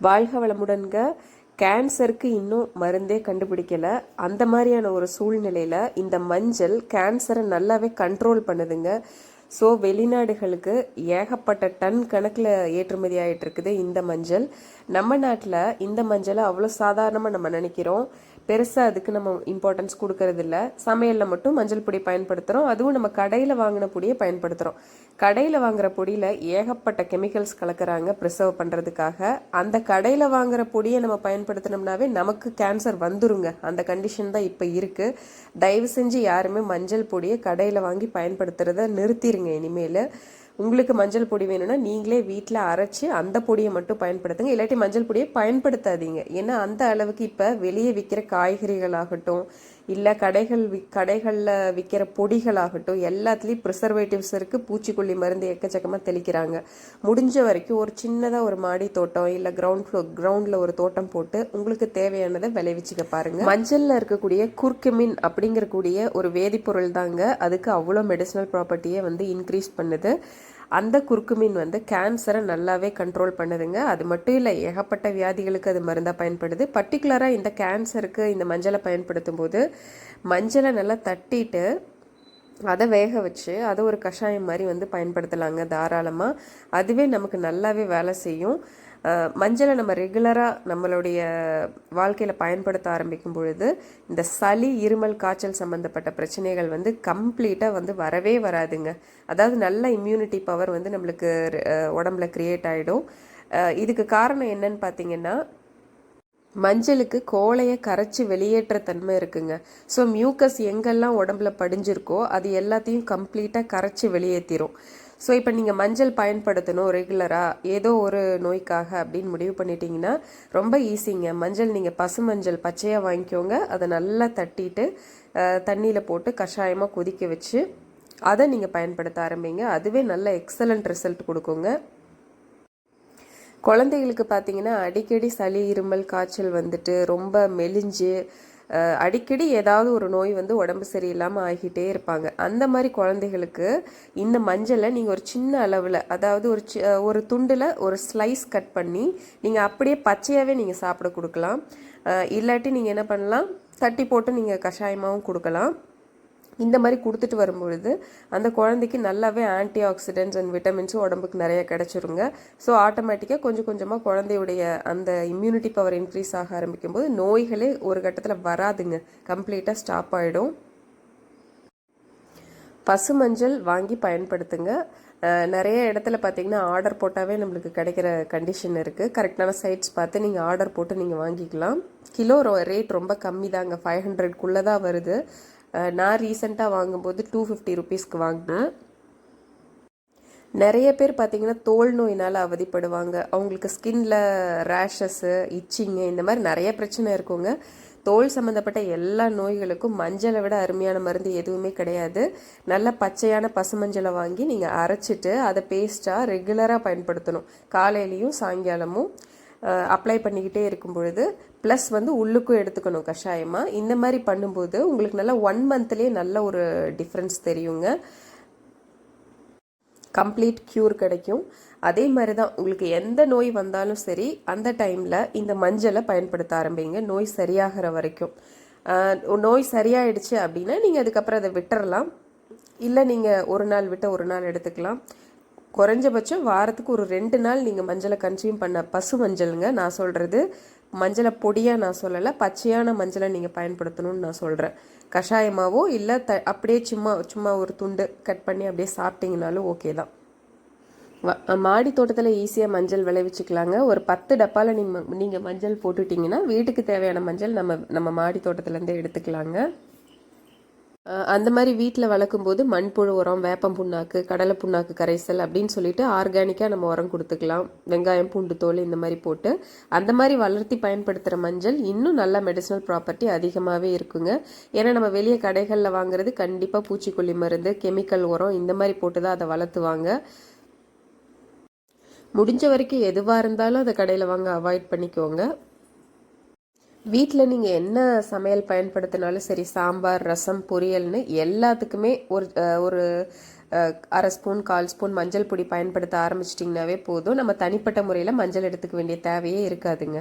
வாழ்க வளமுடன்க. கேன்சருக்கு இன்னும் மருந்தே கண்டுபிடிக்கலை. அந்த மாதிரியான ஒரு சூழ்நிலையில் இந்த மஞ்சள் கேன்சரை நல்லாவே கண்ட்ரோல் பண்ணுதுங்க. ஸோ வெளிநாடுகளுக்கு ஏகப்பட்ட டன் கணக்கில் ஏற்றுமதி ஆகிட்டு இருக்குது இந்த மஞ்சள். நம்ம நாட்டில் இந்த மஞ்சளை அவ்வளோ சாதாரணமாக நம்ம நினைக்கிறோம். பெருசாக அதுக்கு நம்ம இம்பார்ட்டன்ஸ் கொடுக்கறதில்ல. சமையலில் மட்டும் மஞ்சள் பொடி பயன்படுத்துகிறோம் அதுவும் நம்ம கடையில் வாங்கின பொடியை பயன்படுத்துகிறோம் கடையில் வாங்குகிற பொடியில் ஏகப்பட்ட கெமிக்கல்ஸ் கலக்கிறாங்க ப்ரிசர்வ் பண்ணுறதுக்காக அந்த கடையில் வாங்குற பொடியை நம்ம பயன்படுத்தினோம்னாவே நமக்கு கேன்சர் வந்துருங்க. அந்த கண்டிஷன் தான் இப்போ இருக்குது தயவு செஞ்சு யாருமே மஞ்சள் பொடியை கடையில் வாங்கி பயன்படுத்துறத நிறுத்திடுங்க இனிமேல். உங்களுக்கு மஞ்சள் பொடி வேணும்னா நீங்களே வீட்டில் அரைச்சி அந்த பொடியை மட்டும் பயன்படுத்துங்க. இல்லாட்டி மஞ்சள் பொடியை பயன்படுத்தாதீங்க. ஏன்னா அந்த அளவுக்கு இப்போ வெளியே விற்கிற காய்கறிகளாகட்டும் இல்லை கடைகள் வி கடைகளில் விற்கிற பொடிகளாகட்டும் எல்லாத்துலேயும் ப்ரிசர்வேட்டிவ்ஸ் இருக்குது பூச்சிக்கொல்லி மருந்து எக்கச்சக்கமாக தெளிக்கிறாங்க. முடிஞ்ச வரைக்கும் ஒரு சின்னதாக ஒரு மாடி தோட்டம் இல்லை கிரவுண்ட் ஃப்ளோர் கிரவுண்டில் ஒரு தோட்டம் போட்டு உங்களுக்கு தேவையானதை விளைவிச்சுக்க பாருங்கள் மஞ்சளில் இருக்கக்கூடிய குர்குமின் அப்படிங்கிறக்கூடிய ஒரு வேதிப்பொருள் தாங்க. அதுக்கு அவ்வளோ மெடிசனல் ப்ராப்பர்ட்டியை வந்து இன்க்ரீஸ் பண்ணுது. அந்த குறுக்குமீன் வந்து கேன்சரை நல்லாவே கண்ட்ரோல் பண்ணுதுங்க. அது மட்டும் இல்லை ஏகப்பட்ட வியாதிகளுக்கு அது மருந்தாக பயன்படுது. பர்டிகுலராக இந்த கேன்சருக்கு இந்த மஞ்சளை பயன்படுத்தும் போது மஞ்சளை நல்லா தட்டிட்டு அதை வேக வச்சு அதை ஒரு கஷாயம் மாதிரி வந்து பயன்படுத்தலாங்க தாராளமாக அதுவே நமக்கு நல்லாவே வேலை செய்யும். மஞ்சளை நம்ம ரெகுலராக நம்மளுடைய வாழ்க்கையில் பயன்படுத்த ஆரம்பிக்கும் பொழுது இந்த சளி இருமல் காய்ச்சல் சம்மந்தப்பட்ட பிரச்சனைகள் வந்து கம்ப்ளீட்டாக வந்து வரவே வராதுங்க. அதாவது நல்ல இம்யூனிட்டி பவர் வந்து நம்மளுக்கு உடம்புல க்ரியேட் ஆகிடும் இதுக்கு காரணம் என்னன்னு பார்த்தீங்கன்னா மஞ்சளுக்கு கோழையை கரைச்சி வெளியேற்ற தன்மை இருக்குங்க. ஸோ மியூக்கஸ் எங்கெல்லாம் உடம்புல படிஞ்சிருக்கோ அது எல்லாத்தையும் கம்ப்ளீட்டாக கரைச்சி வெளியேற்றிடும் ஸோ இப்போ நீங்கள் மஞ்சள் பயன்படுத்தணும் ரெகுலராக ஏதோ ஒரு நோய்க்காக அப்படின்னு முடிவு பண்ணிட்டீங்கன்னா ரொம்ப ஈஸிங்க மஞ்சள் நீங்கள் பசு மஞ்சள் பச்சையாக வாங்கிக்கோங்க. அதை நல்லா தட்டிட்டு தண்ணியில் போட்டு கஷாயமாக கொதிக்க வச்சு அதை நீங்கள் பயன்படுத்த ஆரம்பிங்க. அதுவே நல்ல எக்ஸலண்ட் ரிசல்ட் கொடுக்குங்க. குழந்தைகளுக்கு பார்த்தீங்கன்னா அடிக்கடி சளி இருமல் காய்ச்சல் வந்துட்டு ரொம்ப மெலிஞ்சு அடிக்கடி ஏதாவது ஒரு நோய் வந்து உடம்பு சரியில்லாமல் ஆகிட்டே இருப்பாங்க. அந்த மாதிரி குழந்தைகளுக்கு இந்த மஞ்சளை நீங்கள் ஒரு சின்ன அளவில் அதாவது ஒரு சி ஒரு துண்டில் ஒரு ஸ்லைஸ் கட் பண்ணி நீங்கள் அப்படியே பச்சையாகவே நீங்கள் சாப்பிட கொடுக்கலாம். இல்லாட்டி நீங்கள் என்ன பண்ணலாம் தட்டி போட்டு நீங்கள் கஷாயமாகவும் கொடுக்கலாம். இந்த மாதிரி கொடுத்துட்டு வரும்பொழுது அந்த குழந்தைக்கு நல்லாவே ஆன்டி ஆக்சிடென்ட்ஸ் அண்ட் விட்டமின்ஸும் உடம்புக்கு நிறைய கிடைச்சிருங்க. ஸோ ஆட்டோமேட்டிக்காக கொஞ்சம் கொஞ்சமாக குழந்தையுடைய அந்த இம்யூனிட்டி பவர் இன்க்ரீஸ் ஆக ஆரம்பிக்கும் போது நோய்களே ஒரு கட்டத்தில் வராதுங்க. கம்ப்ளீட்டாக ஸ்டாப் ஆகிடும் பசு மஞ்சள் வாங்கி பயன்படுத்துங்க. நிறைய இடத்துல பார்த்தீங்கன்னா ஆர்டர் போட்டாவே நம்மளுக்கு கிடைக்கிற கண்டிஷன் இருக்குது கரெக்டான சைட்ஸ் பார்த்து நீங்கள் ஆர்டர் போட்டு நீங்கள் வாங்கிக்கலாம். கிலோ ரேட் ரொம்ப கம்மி தாங்க ஃபைவ் ஹண்ட்ரட்குள்ளே தான் வருது. நான் ரீசெண்டாக வாங்கும்போது டூ ஃபிஃப்டி ருபீஸ்க்கு வாங்கினேன். நிறைய பேர் பார்த்தீங்கன்னா தோல் நோயினால் அவதிப்படுவாங்க. அவங்களுக்கு ஸ்கின்ல ரேஷஸ்ஸு இச்சிங்கு இந்த மாதிரி நிறைய பிரச்சனை இருக்குங்க. தோல் சம்மந்தப்பட்ட எல்லா நோய்களுக்கும் மஞ்சளை விட அருமையான மருந்து எதுவுமே கிடையாது. நல்ல பச்சையான பசுமஞ்சளை வாங்கி நீங்கள் அரைச்சிட்டு அதை பேஸ்ட்டாக ரெகுலராக பயன்படுத்தணும். காலையிலையும் சாயங்காலமும். அப்ளை பண்ணிக்கிட்டே இருக்கும் பொழுது ப்ளஸ் வந்து உள்ளுக்கும் எடுத்துக்கணும் கஷாயமாக இந்த மாதிரி பண்ணும்போது உங்களுக்கு நல்லா ஒன் மந்த்லேயே நல்ல ஒரு டிஃப்ரென்ஸ் தெரியுங்க. கம்ப்ளீட் க்யூர் கிடைக்கும். அதே மாதிரி தான் உங்களுக்கு எந்த நோய் வந்தாலும் சரி அந்த டைமில் இந்த மஞ்சளை பயன்படுத்த ஆரம்பிங்க. நோய் சரியாகிற வரைக்கும். நோய் சரியாயிடுச்சு அப்படின்னா நீங்கள் அதுக்கப்புறம் அதை விட்டுறலாம். இல்லை நீங்கள் ஒரு நாள் விட்டு ஒரு நாள் எடுத்துக்கலாம். குறைஞ்சபட்சம் வாரத்துக்கு ஒரு ரெண்டு நாள் நீங்கள் மஞ்சளை கன்சியூம் பண்ண பசு மஞ்சளுங்க நான் சொல்கிறது மஞ்சளை பொடியாக நான் சொல்லலை பச்சையான மஞ்சளை நீங்கள் பயன்படுத்தணும்னு நான் சொல்கிறேன் கஷாயமாவோ இல்லை த அப்படியே சும்மா சும்மா ஒரு துண்டு கட் பண்ணி அப்படியே சாப்பிட்டீங்கனாலும் ஓகே தான். மாடி தோட்டத்தில் ஈஸியாக மஞ்சள் விளைவிச்சுக்கலாங்க. ஒரு பத்து டப்பாவில் நீங்கள் நீங்கள் மஞ்சள் போட்டுட்டிங்கன்னா வீட்டுக்கு தேவையான மஞ்சள் நம்ம நம்ம மாடி தோட்டத்துலேருந்தே எடுத்துக்கலாங்க. அந்த மாதிரி வீட்டில் வளர்க்கும்போது மண்புழு உரம் வேப்பம் புண்ணாக்கு கடலை புண்ணாக்கு கரைசல் அப்படின்னு சொல்லிட்டு ஆர்கானிக்காக நம்ம உரம் கொடுத்துக்கலாம். வெங்காயம் பூண்டு தோல் இந்த மாதிரி போட்டு அந்த மாதிரி வளர்த்தி பயன்படுத்துகிற மஞ்சள் இன்னும் நல்ல மெடிசனல் ப்ராப்பர்ட்டி அதிகமாகவே இருக்குங்க. ஏன்னா நம்ம வெளியே கடைகளில் வாங்குறது கண்டிப்பாக பூச்சிக்கொல்லி மருந்து கெமிக்கல் உரம் இந்த மாதிரி போட்டு தான் அதை வளர்த்துவாங்க. முடிஞ்ச வரைக்கும் எதுவாக இருந்தாலும் அதை கடையில் வாங்க அவாய்ட் பண்ணிக்கோங்க. வீட்டில் நீங்கள் என்ன சமையல் பயன்படுத்தினாலும் சரி சாம்பார் ரசம் பொரியல்னு எல்லாத்துக்குமே ஒரு ஒரு அரை ஸ்பூன் கால் ஸ்பூன் மஞ்சள் பொடி பயன்படுத்த ஆரம்பிச்சிட்டிங்கனாவே போதும். நம்ம தனிப்பட்ட முறையில் மஞ்சள் எடுத்துக்க வேண்டிய தேவையே இருக்காதுங்க.